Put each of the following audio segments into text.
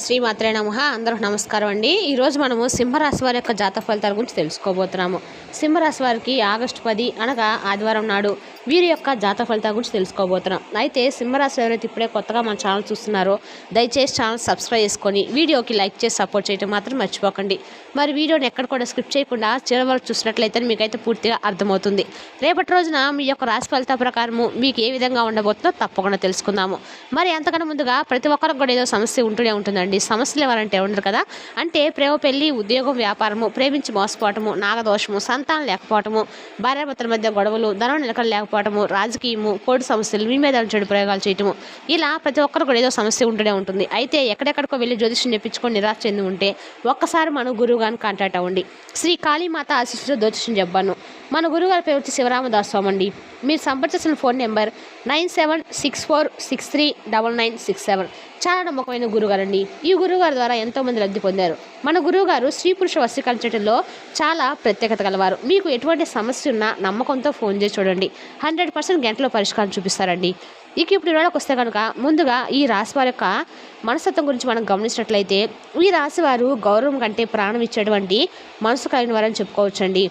శ్రీమాత్రే నమ. అందరూ నమస్కారం అండి. ఈరోజు మనము సింహరాశి వారి యొక్క జాతక ఫలితాల గురించి తెలుసుకోబోతున్నాము. సింహరాశి వారికి ఆగస్టు పది అనగా ఆదివారం నాడు. వీరి యొక్క జాతక ఫలితాల గురించి తెలుసుకోబోతున్నాం. అయితే సింహరాశి ఎవరైతే ఇప్పుడే కొత్తగా మన ఛానల్ చూస్తున్నారో దయచేసి ఛానల్ సబ్స్క్రైబ్ చేసుకొని వీడియోకి లైక్ చేసి సపోర్ట్ చేయడం మాత్రం మర్చిపోకండి. మరి వీడియోని ఎక్కడ కూడా స్కిప్ చేయకుండా చివరి వరకు చూసినట్లయితే మీకైతే పూర్తిగా అర్థమవుతుంది. రేపటి రోజున మీ యొక్క రాశి ఫలితాల ప్రకారము మీకు ఏ విధంగా ఉండబోతుందో తప్పకుండా తెలుసుకుందాము. మరి అంతకన్నా ముందుగా ప్రతి ఒక్కరికి కూడా ఏదో సమస్య ఉంటూనే ఉంటుందండి. సమస్యలు ఎవరంటే ఉండరు కదా. అంటే ప్రేమ పెళ్ళి ఉద్యోగం వ్యాపారము ప్రేమించి మోసపోవటము నాగదోషము సంతానం లేకపోవటము భార్యాభర్తల మధ్య గొడవలు ధనం నిలకడ లేకపోవటము రాజకీయము కోడి సమస్యలు మీ మీద చెడు ప్రయోగాలు చేయటము. ఇలా ప్రతి ఒక్కరు కూడా ఏదో సమస్య ఉంటూనే ఉంటుంది. అయితే ఎక్కడెక్కడికో వెళ్ళి జ్యోతిష్యం చెప్పించుకొని నిరాశ చెంది ఉంటే ఒక్కసారి మన గురువుగారిని కాంటాక్ట్ అవ్వండి. శ్రీ కాళీమాత ఆశిష్యుడు జ్యోతిష్యం చెప్పాను. మన గురువుగారి పేరు వచ్చి శివరామదాస్ స్వామి అండి మీరు సంప్రదించిన phone number nine seven six four six three double nine six seven. చాలా నమ్మకమైన గురుగారండి. ఈ గురువుగారి ద్వారా ఎంతోమంది లబ్ధి పొందారు. మన గురువుగారు స్త్రీ పురుష వశీకరించడంలో చాలా ప్రత్యేకత గలవారు. మీకు ఎటువంటి సమస్య ఉన్నా నమ్మకంతో ఫోన్ చేసి చూడండి. హండ్రెడ్ పర్సెంట్ గంటలో పరిష్కారం చూపిస్తారండి. ఇక ఇప్పుడు ఇవాళకి వస్తే కనుక ముందుగా ఈ రాశి వారి యొక్క మనస్తత్వం గురించి మనం గమనించినట్లయితే ఈ రాశి వారు గౌరవం కంటే ప్రాణం ఇచ్చేటువంటి మనసు కలిగిన వారని చెప్పుకోవచ్చండి.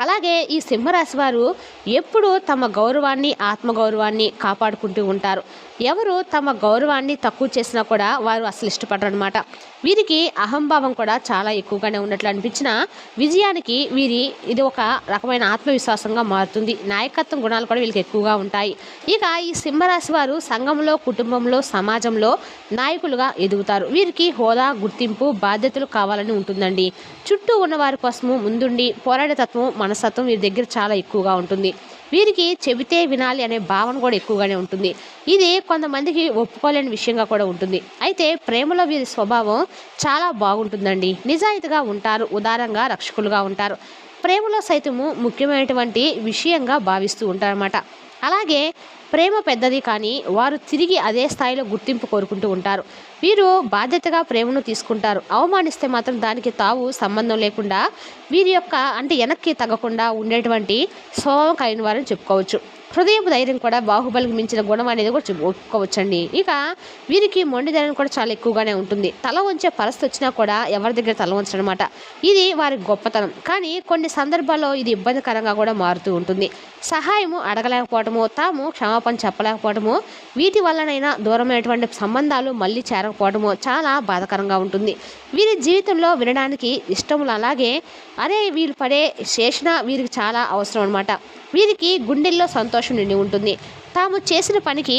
అలాగే ఈ సింహరాశి వారు ఎప్పుడూ తమ గౌరవాన్ని ఆత్మగౌరవాన్ని కాపాడుకుంటూ ఉంటారు. ఎవరు తమ గౌరవాన్ని తక్కువ చేసినా కూడా వారు అసలు ఇష్టపడరు అనమాట వీరికి అహంభావం కూడా చాలా ఎక్కువగానే ఉన్నట్లు అనిపించిన విజయానికి వీరి ఇది ఒక రకమైన ఆత్మవిశ్వాసంగా మారుతుంది. నాయకత్వం గుణాలు కూడా వీళ్ళకి ఎక్కువగా ఉంటాయి. ఇక ఈ సింహరాశి వారు సంఘంలో కుటుంబంలో సమాజంలో నాయకులుగా ఎదుగుతారు. వీరికి హోదా గుర్తింపు బాధ్యతలు కావాలని ఉంటుందండి. చుట్టూ ఉన్న వారి కోసము ముందుండి పోరాడే తత్వం మనస్తత్వం వీరి దగ్గర చాలా ఎక్కువగా ఉంటుంది. వీరికి చెబితే వినాలి అనే భావన కూడా ఎక్కువగానే ఉంటుంది. ఇది కొంతమందికి ఒప్పుకోలేని విషయంగా కూడా ఉంటుంది. అయితే ప్రేమలో వీరి స్వభావం చాలా బాగుంటుందండి. నిజాయితీగా ఉంటారు ఉదారంగా రక్షకులుగా ఉంటారు. ప్రేమలో సైతము ముఖ్యమైనటువంటి విషయంగా భావిస్తూ ఉంటారన్నమాట. అలాగే ప్రేమ పెద్దది కానీ వారు తిరిగి అదే స్థాయిలో గుర్తింపు కోరుకుంటూ ఉంటారు. వీరు బాధ్యతగా ప్రేమను తీసుకుంటారు. అవమానిస్తే మాత్రం దానికి తావు సంబంధం లేకుండా వీరి యొక్క అంటే వెనక్కి తగ్గకుండా ఉండేటువంటి స్వభావం కలిగిన వారని చెప్పుకోవచ్చు. హృదయపు ధైర్యం కూడా బాహుబలికి మించిన గుణం అనేది కూడా చెప్పుకోవచ్చండి ఇక వీరికి మొండి ధైర్యం కూడా చాలా ఎక్కువగానే ఉంటుంది. తల వంచే పరిస్థితి వచ్చినా కూడా ఎవరి దగ్గర తల వంచడనమాట. ఇది వారి గొప్పతనం. కానీ కొన్ని సందర్భాల్లో ఇది ఇబ్బందికరంగా కూడా మారుతూ ఉంటుంది. సహాయము అడగలేకపోవటము తాము క్షమాపణ చెప్పలేకపోవటము వీటి వల్లనైనా దూరమైనటువంటి సంబంధాలు మళ్ళీ చేరకపోవటము చాలా బాధాకరంగా ఉంటుంది. వీరి జీవితంలో వినడానికి ఇష్టములు అలాగే అరే వీళ్ళు పడే శేషణ వీరికి చాలా అవసరం అనమాట వీరికి గుండెల్లో సంతోషం నిండి ఉంటుంది. తాము చేసిన పనికి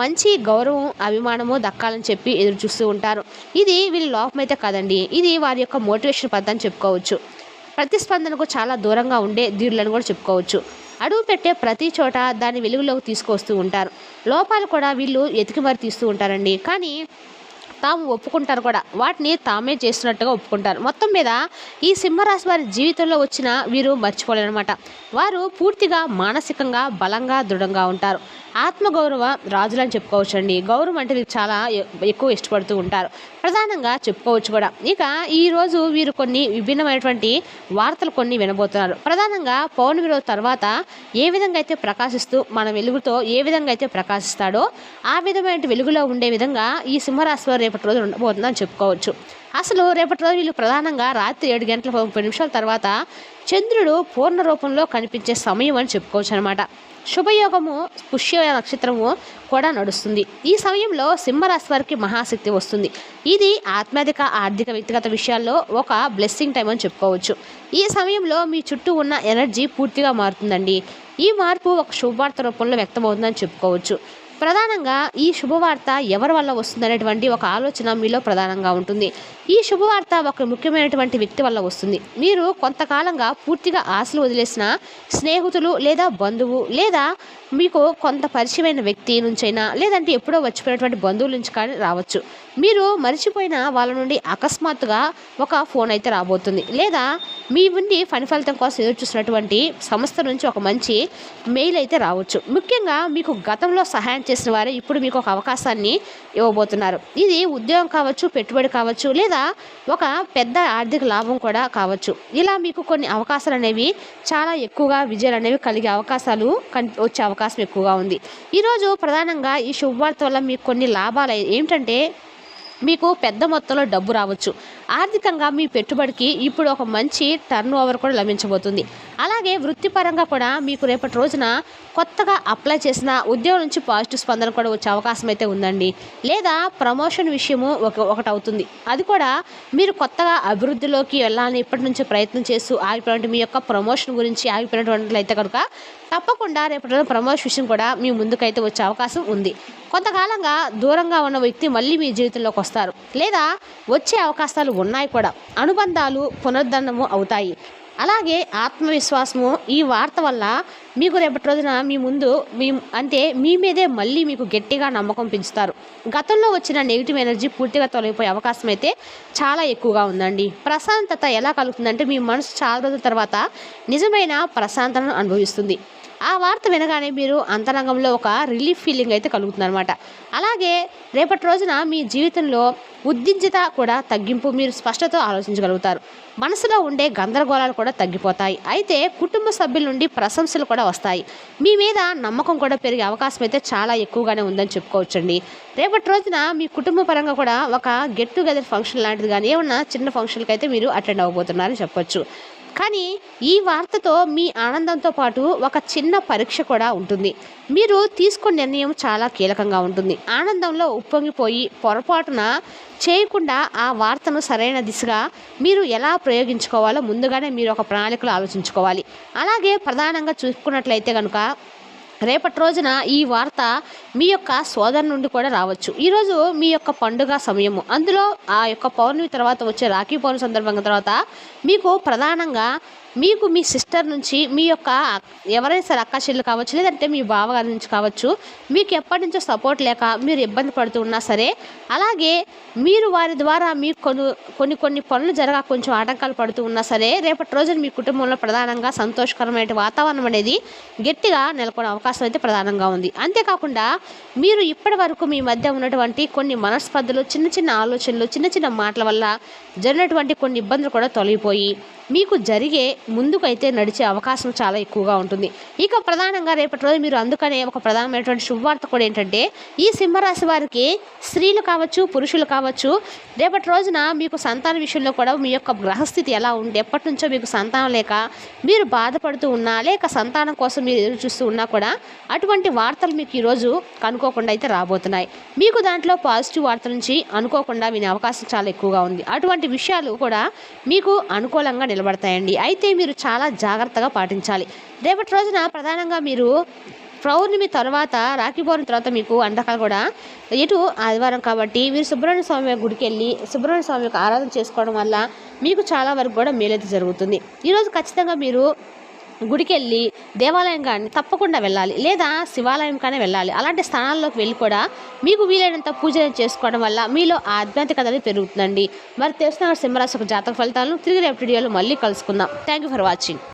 మంచి గౌరవం అభిమానము దక్కాలని చెప్పి ఎదురు చూస్తూ ఉంటారు. ఇది వీళ్ళ లోపం అయితే కాదండి. ఇది వారి యొక్క మోటివేషన్ పద్ధతి అని చెప్పుకోవచ్చు. ప్రతిస్పందనకు చాలా దూరంగా ఉండే ధీరులను కూడా చెప్పుకోవచ్చు. అడుగు పెట్టే ప్రతి చోట దాన్ని వెలుగులోకి తీసుకొస్తూ ఉంటారు. లోపాలు కూడా వీళ్ళు ఎతికి మరి తీస్తూ ఉంటారండి. కానీ తాము ఒప్పుకుంటారు కూడా. వాటిని తామే చేస్తున్నట్టుగా ఒప్పుకుంటారు. మొత్తం మీద ఈ సింహరాశి వారి జీవితంలో వచ్చిన వీరు మర్చిపోలేరన్నమాట. వారు పూర్తిగా మానసికంగా బలంగా దృఢంగా ఉంటారు. ఆత్మగౌరవ రాజులని చెప్పుకోవచ్చండి. గౌరవం అంటే చాలా ఎ- ఎక్కువ ఇష్టపడుతూ ఉంటారు. ప్రధానంగా చెప్పుకోవచ్చు కూడా. ఇక ఈరోజు వీరు కొన్ని విభిన్నమైనటువంటి వార్తలు కొన్ని వినబోతున్నారు. ప్రధానంగా పౌర్ణమి రోజు తర్వాత ఏ విధంగా అయితే ప్రకాశిస్తూ మన వెలుగుతో ఏ విధంగా అయితే ప్రకాశిస్తాడో ఆ విధమైన వెలుగులో ఉండే విధంగా ఈ సింహరాశిలో రేపటి రోజు ఉండబోతుందని చెప్పుకోవచ్చు. అసలు రేపటి రోజు వీళ్ళు ప్రధానంగా రాత్రి ఏడు గంటల ముప్పై నిమిషాల తర్వాత చంద్రుడు పూర్ణ రూపంలో కనిపించే సమయం అని చెప్పుకోవచ్చు అనమాట శుభయోగము పుష్య నక్షత్రము కూడా నడుస్తుంది. ఈ సమయంలో సింహరాశి వారికి మహాశక్తి వస్తుంది. ఇది ఆత్మాధిక ఆర్థిక వ్యక్తిగత విషయాల్లో ఒక బ్లెస్సింగ్ టైం అని చెప్పుకోవచ్చు. ఈ సమయంలో మీ చుట్టూ ఉన్న ఎనర్జీ పూర్తిగా మారుతుందండి. ఈ మార్పు ఒక శుభవార్త రూపంలో వ్యక్తమవుతుందని చెప్పుకోవచ్చు. ప్రధానంగా ఈ శుభవార్త ఎవరి వల్ల వస్తుందనేటువంటి ఒక ఆలోచన మీలో ప్రధానంగా ఉంటుంది. ఈ శుభవార్త ఒక ముఖ్యమైనటువంటి వ్యక్తి వల్ల వస్తుంది. మీరు కొంతకాలంగా పూర్తిగా ఆశలు వదిలేసిన స్నేహితులు లేదా బంధువు లేదా మీకు కొంత పరిచయమైన వ్యక్తి నుంచైనా లేదంటే ఎప్పుడో వచ్చిపోయినటువంటి బంధువుల నుంచి కానీ రావచ్చు. మీరు మర్చిపోయిన వాళ్ళ నుండి అకస్మాత్తుగా ఒక ఫోన్ అయితే రాబోతుంది. లేదా మీ నుండి పని ఫలితం కోసం ఎదురు చూసినటువంటి సంస్థ నుంచి ఒక మంచి మెయిల్ అయితే రావచ్చు. ముఖ్యంగా మీకు గతంలో సహాయం చేసిన వారే ఇప్పుడు మీకు ఒక అవకాశాన్ని ఇవ్వబోతున్నారు. ఇది ఉద్యోగం కావచ్చు పెట్టుబడి కావచ్చు లేదా ఒక పెద్ద ఆర్థిక లాభం కూడా కావచ్చు. ఇలా మీకు కొన్ని అవకాశాలు అనేవి చాలా ఎక్కువగా విజయాలు అనేవి కలిగే అవకాశాలు కన్ వచ్చే అవకాశం ఎక్కువగా ఉంది. ఈరోజు ప్రధానంగా ఈ శుభవార్త వల్ల మీకు కొన్ని లాభాలు ఏమిటంటే మీకు పెద్ద మొత్తంలో డబ్బు రావచ్చు. ఆర్థికంగా మీ పెట్టుబడికి ఇప్పుడు ఒక మంచి టర్న్ ఓవర్ కూడా లభించబోతుంది. అలాగే వృత్తిపరంగా కూడా మీకు రేపటి రోజున కొత్తగా అప్లై చేసిన ఉద్యోగం నుంచి పాజిటివ్ స్పందన కూడా వచ్చే అవకాశం అయితే ఉందండి. లేదా ప్రమోషన్ విషయము ఒక ఒకటి అవుతుంది. అది కూడా మీరు కొత్తగా అభివృద్ధిలోకి వెళ్ళాలని ఇప్పటి నుంచి ప్రయత్నం చేస్తూ ఆగిపోయినటువంటి మీ యొక్క ప్రమోషన్ గురించి ఆగిపోయినటువంటి అయితే కనుక తప్పకుండా రేపటి ప్రమోషన్ విషయం కూడా మీ ముందుకైతే వచ్చే అవకాశం ఉంది. కొంతకాలంగా దూరంగా ఉన్న వ్యక్తి మళ్ళీ మీ జీవితంలోకి వస్తారు. లేదా వచ్చే అవకాశాలు ఉన్నాయి కూడా. అనుబంధాలు పునరుద్ధరణము అవుతాయి. అలాగే ఆత్మవిశ్వాసము ఈ వార్త వల్ల మీకు రేపటి రోజున మీ ముందు మీ అంటే మీ మీదే మళ్ళీ మీకు గట్టిగా నమ్మకం పెంచుతారు. గతంలో వచ్చిన నెగిటివ్ ఎనర్జీ పూర్తిగా తొలగిపోయే అవకాశం అయితే చాలా ఎక్కువగా ఉందండి. ప్రశాంతత ఎలా కలుగుతుందంటే మీ మనసు చాలా రోజుల తర్వాత నిజమైన ప్రశాంతతను అనుభవిస్తుంది. ఆ వార్త వినగానే మీరు అంతరంగంలో ఒక రిలీఫ్ ఫీలింగ్ అయితే కలుగుతుంది అనమాట అలాగే రేపటి రోజున మీ జీవితంలో ఉద్దించత కూడా తగ్గింపు మీరు స్పష్టతో ఆలోచించగలుగుతారు. మనసులో ఉండే గందరగోళాలు కూడా తగ్గిపోతాయి. అయితే కుటుంబ సభ్యుల నుండి ప్రశంసలు కూడా వస్తాయి. మీ మీద నమ్మకం కూడా పెరిగే అవకాశం అయితే చాలా ఎక్కువగానే ఉందని చెప్పుకోవచ్చండి. రేపటి రోజున మీ కుటుంబ పరంగా కూడా ఒక గెట్ టుగెదర్ ఫంక్షన్ లాంటిది కానీ ఏమన్నా చిన్న ఫంక్షన్కి అయితే మీరు అటెండ్ అవ్వబోతున్నారని చెప్పొచ్చు. కానీ ఈ వార్తతో మీ ఆనందంతో పాటు ఒక చిన్న పరీక్ష కూడా ఉంటుంది. మీరు తీసుకున్న నిర్ణయం చాలా కీలకంగా ఉంటుంది. ఆనందంలో ఉప్పొంగిపోయి పొరపాటున చేయకుండా ఆ వార్తను సరైన దిశగా మీరు ఎలా ప్రయోగించుకోవాలో ముందుగానే మీరు ఒక ప్రణాళికలు ఆలోచించుకోవాలి. అలాగే ప్రధానంగా చూసుకున్నట్లయితే కనుక రేపటి రోజున ఈ వార్త మీ యొక్క సోదరు నుండి కూడా రావచ్చు. ఈరోజు మీ యొక్క పండుగ సమయము. అందులో ఆ యొక్క పౌర్ణమి తర్వాత వచ్చే రాఖీ పౌర్ణమి సందర్భంగా తర్వాత మీకు ప్రధానంగా మీకు మీ సిస్టర్ నుంచి మీ యొక్క ఎవరైనా సరే అక్క చెల్లు కావచ్చు లేదంటే మీ బావగారి నుంచి కావచ్చు మీకు ఎప్పటి నుంచో సపోర్ట్ లేక మీరు ఇబ్బంది పడుతూ ఉన్నా సరే అలాగే మీరు వారి ద్వారా మీకు కొన్ని కొన్ని కొన్ని పనులు జరగ కొంచెం ఆటంకాలు పడుతూ ఉన్నా సరే రేపటి రోజున మీ కుటుంబంలో ప్రధానంగా సంతోషకరమైన వాతావరణం అనేది గట్టిగా నెలకొనే అవకాశం అయితే ప్రధానంగా ఉంది. అంతేకాకుండా మీరు ఇప్పటి వరకు మీ మధ్య ఉన్నటువంటి కొన్ని మనస్పర్ధలు చిన్న చిన్న ఆలోచనలు చిన్న చిన్న మాటల వల్ల జరిగినటువంటి కొన్ని ఇబ్బందులు కూడా తొలగిపోయి మీకు జరిగే ముందుకైతే నడిచే అవకాశం చాలా ఎక్కువగా ఉంటుంది. ఇక ప్రధానంగా రేపటి రోజు మీరు అందుకనే ఒక ప్రధానమైనటువంటి శుభవార్త కూడా ఏంటంటే ఈ సింహరాశి వారికి స్త్రీలు కావచ్చు పురుషులు కావచ్చు రేపటి రోజున మీకు సంతాన విషయంలో కూడా మీ యొక్క గ్రహస్థితి ఎలా ఉంది ఎప్పటి నుంచో మీకు సంతానం లేక మీరు బాధపడుతూ ఉన్నా లేక సంతానం కోసం మీరు ఎదురు చూస్తూ ఉన్నా కూడా అటువంటి వార్తలు మీకు ఈరోజు కనుక్కోకుండా అయితే రాబోతున్నాయి. మీకు దాంట్లో పాజిటివ్ వార్త నుంచి అనుకోకుండా వినే అవకాశం చాలా ఎక్కువగా ఉంది. అటువంటి విషయాలు కూడా మీకు అనుకూలంగా నిలబడతాయండి. అయితే మీరు చాలా జాగ్రత్తగా పాటించాలి. రేపటి రోజున ప్రధానంగా మీరు పౌర్ణమి తర్వాత రాఖీ పౌర్ణమి తర్వాత మీకు అంతకాలు కూడా ఇటు ఆదివారం కాబట్టి మీరు సుబ్రహ్మణ్య స్వామి గుడికి వెళ్ళి సుబ్రహ్మణ్య స్వామి యొక్క ఆరాధన చేసుకోవడం వల్ల మీకు చాలా వరకు కూడా మేలైతే జరుగుతుంది. ఈరోజు ఖచ్చితంగా మీరు గుడికి వెళ్ళి దేవాలయం కానీ తప్పకుండా వెళ్ళాలి. లేదా శివాలయం కానీ వెళ్ళాలి. అలాంటి స్థానాల్లోకి వెళ్ళి కూడా మీకు వీలైనంత పూజలు చేసుకోవడం వల్ల మీలో ఆధ్యాత్మికత అనేది పెరుగుతుందండి. మరి తెలిసిన సింహరాశి యొక్క జాతక ఫలితాలను తిరిగి రేపు వీడియోలో మళ్ళీ కలుసుకుందాం. Thank you for watching